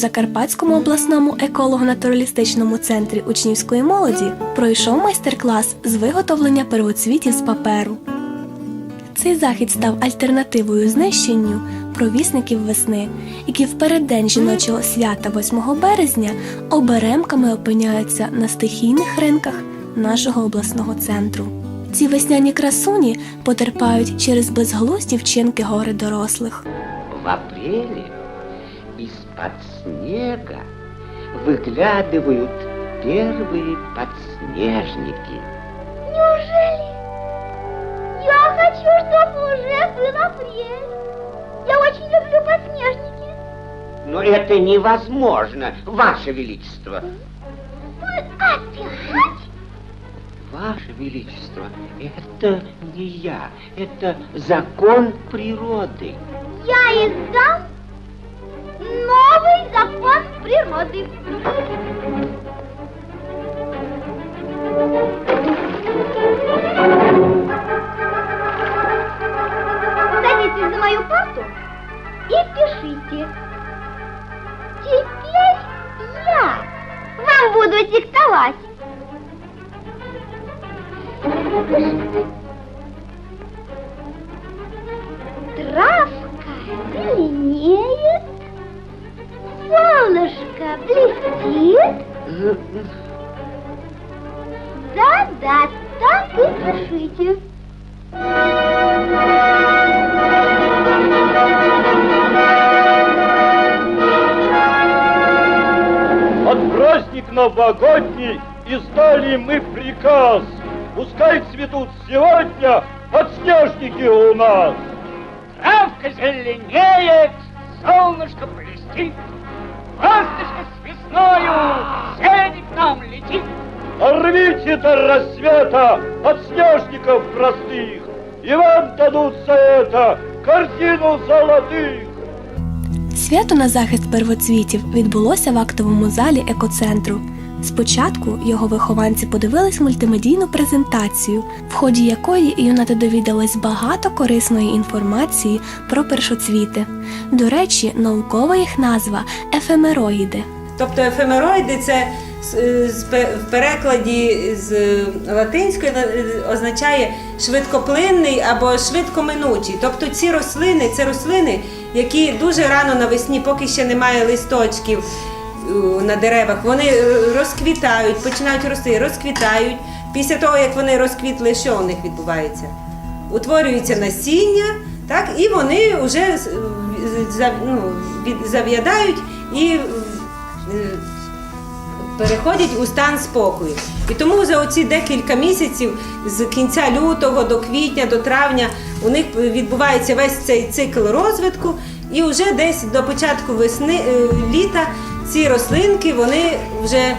Закарпатському обласному еколого-натуралістичному центрі учнівської молоді пройшов майстер-клас з виготовлення первоцвітів з паперу. Цей захід став альтернативою знищенню провісників весни, які в переддень жіночого свята 8 березня оберемками опиняються на стихійних ринках нашого обласного центру. Ці весняні красуні потерпають через безглузді вчинки гори дорослих. В апреле из-под снега выглядывают первые подснежники. Неужели? Я хочу, чтобы уже был апрель. Я очень люблю подснежники. Но это невозможно, Ваше Величество. Вы опять? Ваше Величество, это не я, это закон природы. Я издам закон природы. Садитесь за мою парту и пишите. Теперь я вам буду диктовать. Травка праздник новогодний издали мы приказ. Пускай цветут сегодня подснежники у нас. Травка зеленеет, солнышко блестит, Ласточка с весною к нам летит. Рвите до рассвета подснежников простых, И вам дадут за это корзину золотых. Свято на захист первоцвітів відбулося в актовому залі екоцентру. Спочатку його вихованці подивились мультимедійну презентацію, в ході якої юнати довідались багато корисної інформації про першоцвіти. До речі, наукова їх назва ефемероїди. Тобто ефемероїди це в перекладі з латинської е, означає швидкоплинний або швидкоминучий. Тобто ці рослини це рослини, які дуже рано навесні, поки ще немає листочків е, на деревах, вони е, розквітають, починають рости, розквітають. Після того, як вони розквітли, що у них відбувається? Утворюється насіння, так, і вони вже ну, зав'ядають і е, переходять у стан спокою. І тому за оці декілька місяців з кінця лютого до квітня, до травня у них відбувається весь цей цикл розвитку, і вже десь до початку весни е, літа ці рослинки вони вже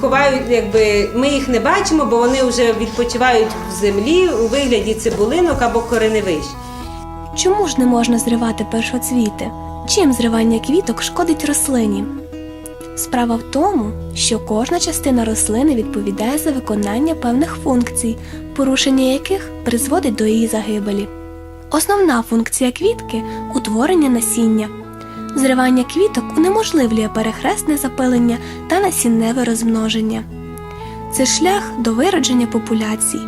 ховають, якби ми їх не бачимо, бо вони вже відпочивають в землі у вигляді цибулинок або кореневищ. Чому ж не можна зривати першоцвіти? Чим зривання квіток шкодить рослині? Справа в тому, що кожна частина рослини відповідає за виконання певних функцій, порушення яких призводить до її загибелі. Основна функція квітки утворення насіння. Зривання квіток унеможливлює перехресне запилення та насінневе розмноження. Це шлях до виродження популяцій.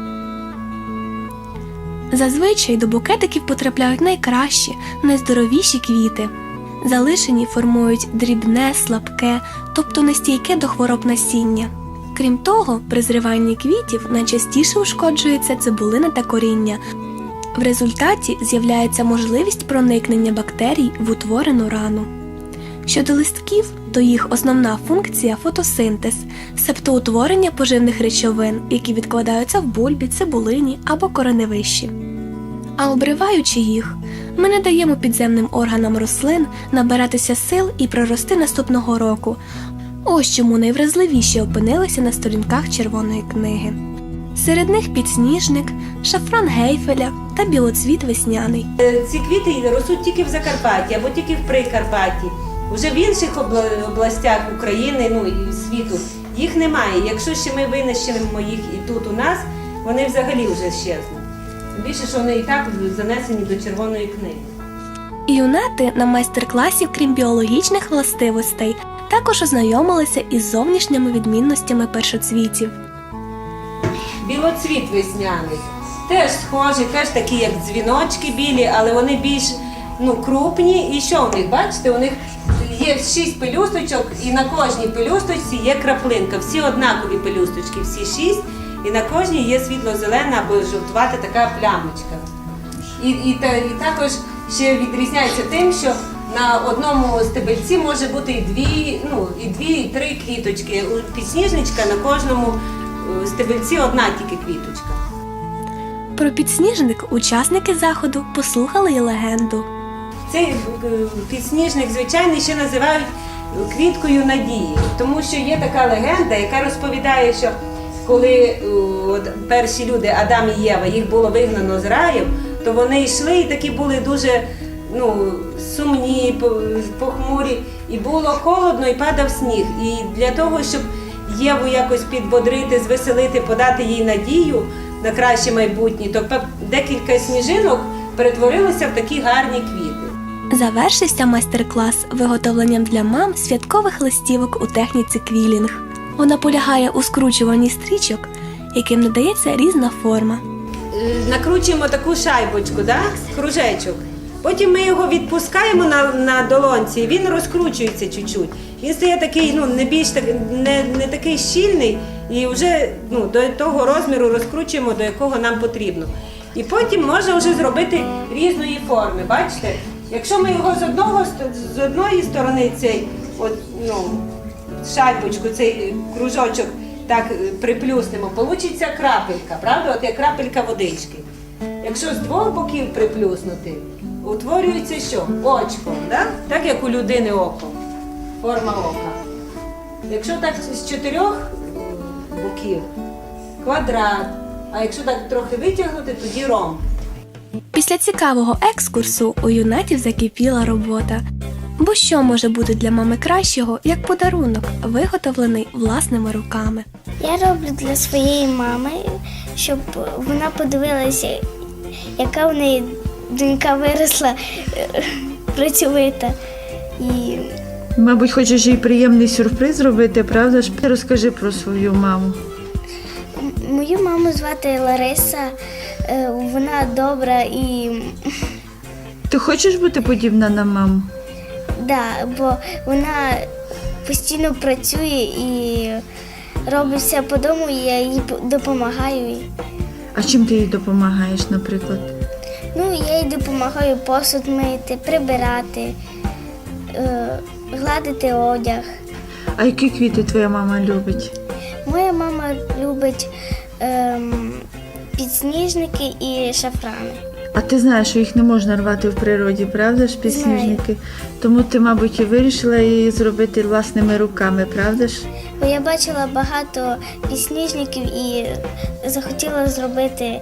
Зазвичай до букетиків потрапляють найкращі, найздоровіші квіти. Залишені формують дрібне, слабке, тобто нестійке до хвороб насіння. Крім того, при зриванні квітів найчастіше ушкоджується цибулина та коріння. В результаті з'являється можливість проникнення бактерій в утворену рану. Щодо листків, то їх основна функція фотосинтез, себто утворення поживних речовин, які відкладаються в бульбі, цибулині або кореневищі. А обриваючи їх, ми не даємо підземним органам рослин набиратися сил і прорости наступного року. Ось чому найвразливіші опинилися на сторінках червоної книги. Серед них підсніжник, шафран гейфеля та білоцвіт весняний. Ці квіти ростуть тільки в Закарпатті або тільки в Прикарпатті. Уже в інших областях України, ну і світу їх немає. Якщо ще ми винищимо їх і тут у нас, вони взагалі вже щезнуть. Більше, що вони і так занесені до червоної книги. Юнати на майстер-класі, крім біологічних властивостей, також ознайомилися із зовнішніми відмінностями першоцвітів. Білоцвіт весняний. Теж схожі, теж такі, як дзвіночки білі, але вони більш ну, крупні. І що у них? Бачите, у них є шість пелюсточок, і на кожній пелюсточці є краплинка. Всі однакові пелюсточки, всі шість, і на кожній є світло-зелена або жовтувата така плямочка. І, і, та, і також ще відрізняється тим, що на одному стебельці може бути і дві, ну, і дві, і три квіточки. У підсніжничка на кожному е, стебельці одна тільки квіточка. Про підсніжник учасники заходу послухали й легенду. Цей е, підсніжник, звичайно, ще називають квіткою надії, тому що є така легенда, яка розповідає, що коли е, перші люди, Адам і Єва, їх було вигнано з раю, то вони йшли і такі були дуже ну, сумні, похмурі, і було холодно, і падав сніг. І для того, щоб Єву якось підбодрити, звеселити, подати їй надію на краще майбутнє, то декілька сніжинок перетворилися в такі гарні квіти. Завершився майстер-клас виготовленням для мам святкових листівок у техніці квілінг. Вона полягає у скручуванні стрічок, яким надається різна форма. Е, накручуємо таку шайбочку, да? кружечок. Потім ми його відпускаємо на, на долонці, і він розкручується чуть-чуть. Він стає такий, ну не більш так, не, не такий щільний, і вже ну, до того розміру розкручуємо, до якого нам потрібно. І потім можна вже зробити різної форми. Бачите? Якщо ми його з одного з одної сторони цей от, ну, шайбочку, цей е, кружочок так е, приплюснемо, получиться крапелька, правда? От як крапелька водички. Якщо з двох боків приплюснути, утворюється що? Очко, да? так як у людини око, форма ока. Якщо так з чотирьох е, боків, квадрат, а якщо так трохи витягнути, тоді ромб. Після цікавого екскурсу у юнатів закипіла робота. Бо що може бути для мами кращого, як подарунок, виготовлений власними руками? Я роблю для своєї мами, щоб вона подивилася, яка в неї донька виросла е, працьовита. І Мабуть, хочеш їй приємний сюрприз зробити, правда ж? Розкажи про свою маму. мою маму звати Лариса, е, вона добра і Ти хочеш бути подібна на маму? Да, бо вона постійно працює і робить все по дому, і я їй допомагаю. А чим ти їй допомагаєш, наприклад? Ну, я їй допомагаю посуд мити, прибирати, е, гладити одяг. А які квіти твоя мама любить? Моя мама любить ем, підсніжники і шафрани. А ти знаєш, що їх не можна рвати в природі, правда ж, підсніжники? Тому ти, мабуть, і вирішила її зробити власними руками, правда ж? Бо я бачила багато підсніжників і захотіла зробити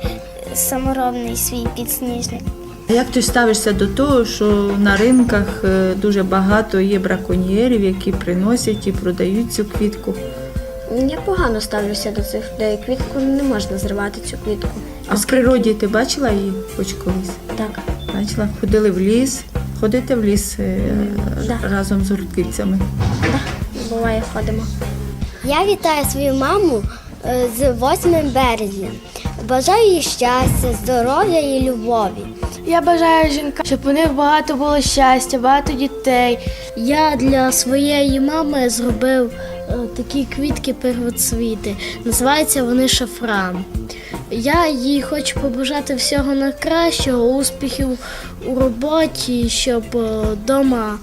саморобний свій підсніжник. А як ти ставишся до того, що на ринках е, дуже багато є браконьєрів, які приносять і продають цю квітку? Я погано ставлюся до цих людей. Квітку не можна зривати цю квітку. А в природі ти бачила її хоч колись? Так. Бачила, ходили в ліс, ходите в ліс е, Да. разом з гуртківцями. Буває, ходимо. Я вітаю свою маму е, з 8 березня. Бажаю їй щастя, здоров'я і любові. Я бажаю жінкам, щоб у них багато було щастя, багато дітей. Я для своєї мами зробив е, такі квітки первоцвіти. Називаються вони шафран. Я їй хочу побажати всього найкращого, успіхів у роботі, щоб вдома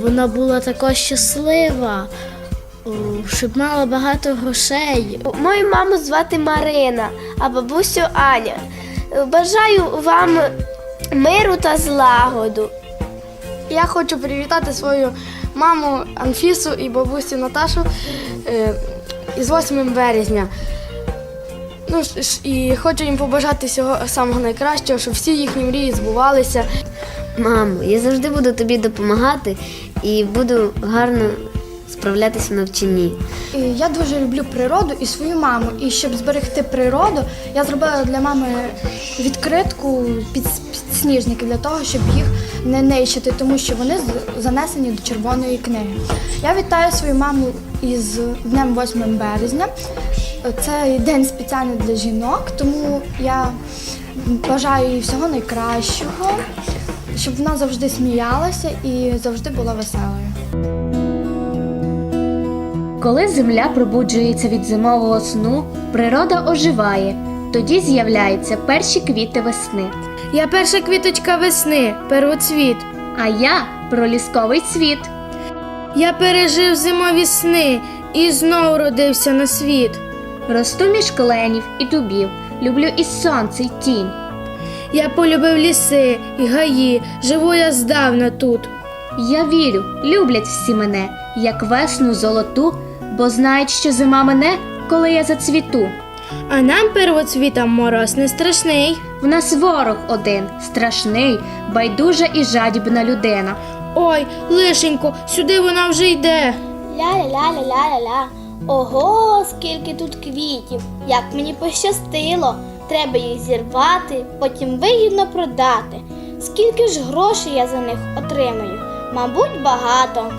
вона була також щаслива, щоб мала багато грошей. Мою маму звати Марина, а бабусю Аня. Бажаю вам миру та злагоду. Я хочу привітати свою маму Анфісу і бабусю Наташу е, із 8 березня. Ну ж- і хочу їм побажати всього самого найкращого, щоб всі їхні мрії збувалися. Мамо, я завжди буду тобі допомагати і буду гарно справлятися в навчанні. Я дуже люблю природу і свою маму. І щоб зберегти природу, я зробила для мами відкритку під підсніжники для того, щоб їх не нищити, тому що вони з- занесені до червоної книги. Я вітаю свою маму із днем 8 березня. Це день спеціальний для жінок, тому я бажаю їй всього найкращого, щоб вона завжди сміялася і завжди була веселою. Коли земля пробуджується від зимового сну, природа оживає. Тоді з'являються перші квіти весни. Я перша квіточка весни, первоцвіт. А я пролісковий цвіт. Я пережив зимові сни і знов родився на світ. Росту між кленів і дубів. Люблю і сонце, й тінь. Я полюбив ліси і гаї, живу я здавна тут. Я вірю, люблять всі мене, як весну золоту, бо знають, що зима мене, коли я зацвіту. А нам первоцвітам мороз не страшний. В нас ворог один, страшний, байдужа і жадібна людина. Ой, лишенько, сюди вона вже йде. Ля-ля-ля-ля-ля-ля. Ого, скільки тут квітів. Як мені пощастило. Треба їх зірвати, потім вигідно продати. Скільки ж грошей я за них отримаю? Мабуть, багато.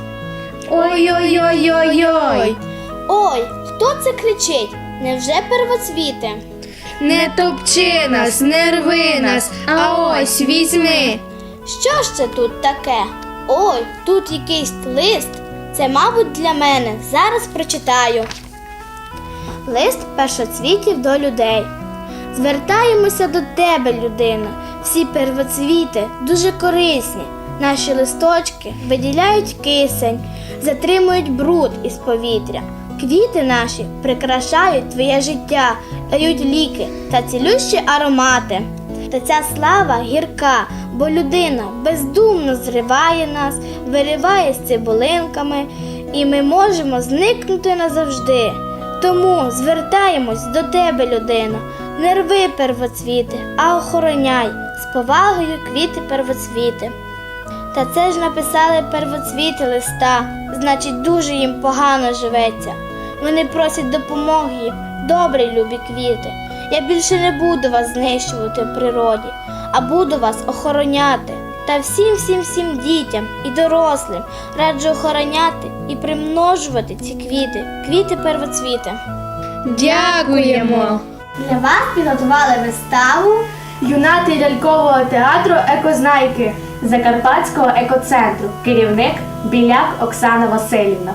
Ой-ой-ой-ой-ой. Ой, хто це кричить? Невже первоцвіти? Не топчи нас, не рви нас, а ось візьми. Що ж це тут таке? Ой, тут якийсь лист. Це, мабуть, для мене. Зараз прочитаю. Лист першоцвітів до людей. Звертаємося до тебе, людина. Всі первоцвіти дуже корисні. Наші листочки виділяють кисень, затримують бруд із повітря. Квіти наші прикрашають твоє життя, дають ліки та цілющі аромати. Та ця слава гірка, бо людина бездумно зриває нас, вириває з цибулинками, і ми можемо зникнути назавжди. Тому звертаємось до тебе, людина, не рви первоцвіти, а охороняй з повагою квіти первоцвіти. Та це ж написали первоцвіти листа, значить дуже їм погано живеться. Вони просять допомоги, добрі любі квіти. Я більше не буду вас знищувати в природі, а буду вас охороняти. Та всім, всім, всім дітям і дорослим раджу охороняти і примножувати ці квіти, квіти первоцвіти. Дякуємо. Для вас підготували виставу юнати лялькового театру Екознайки Закарпатського екоцентру, керівник Біляк Оксана Васильівна.